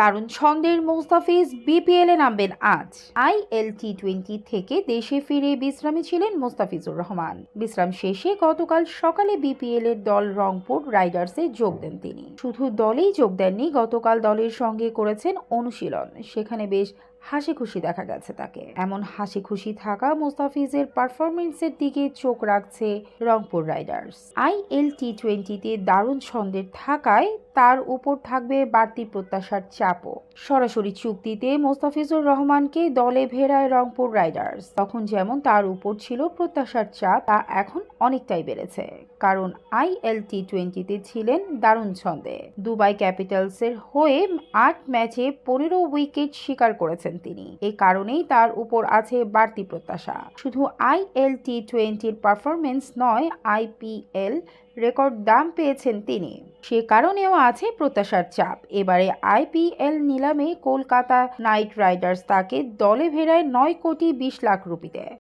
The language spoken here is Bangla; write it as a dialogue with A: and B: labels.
A: দারুণ ছন্দের মোস্তাফিজ বিপিএল নামবেন আজ। আইএল টি টোয়েন্টি থেকে দেশে ফিরে বিশ্রামে ছিলেন মোস্তাফিজুর রহমান। বিশ্রাম শেষে গতকাল সকালে বিপিএল এর দল রংপুর রাইডার্সে যোগ দেন তিনি। শুধু দলেই যোগ দেননি, গতকাল দলের সঙ্গে করেছেন অনুশীলন। সেখানে বেশ হাসি খুশি দেখা গেছে তাকে। এমন হাসি খুশি থাকা মোস্তাফিজের পারফরমেন্সের দিকে চোখ রাখছে রংপুর রাইডার্স। আইএল টি টোয়েন্টিতে দারুণ ছন্দের থাকায় তার উপর থাকবে বাড়তি প্রত্যাশার চাপও। সরাসরি চুক্তিতে মোস্তাফিজুর রহমানকে দলে ভেড়ায় রংপুর রাইডার্স। তখন যেমন তার উপর ছিল প্রত্যাশার চাপ, তা এখন অনেকটাই বেড়েছে। কারণ আইএল টি টোয়েন্টিতে ছিলেন দারুণ ছন্দে। দুবাই ক্যাপিটালসের হয়ে আট ম্যাচে পনেরো উইকেট শিকার করেছেন করেছেন তিনি। এ কারণেই তার উপর আছে বাড়তি প্রত্যাশা। শুধু আইএল টি টোয়েন্টির পারফরমেন্স নয় আইপিএল রেকর্ড দাম পেয়েছেন তিনি। সে কারণেও আছে প্রত্যাশার চাপ। এবারে আইপিএল নিলামে কলকাতা নাইট রাইডার্স তাকে দলে ভেড়ায় নয় কোটি বিশ লাখ রুপি দেয়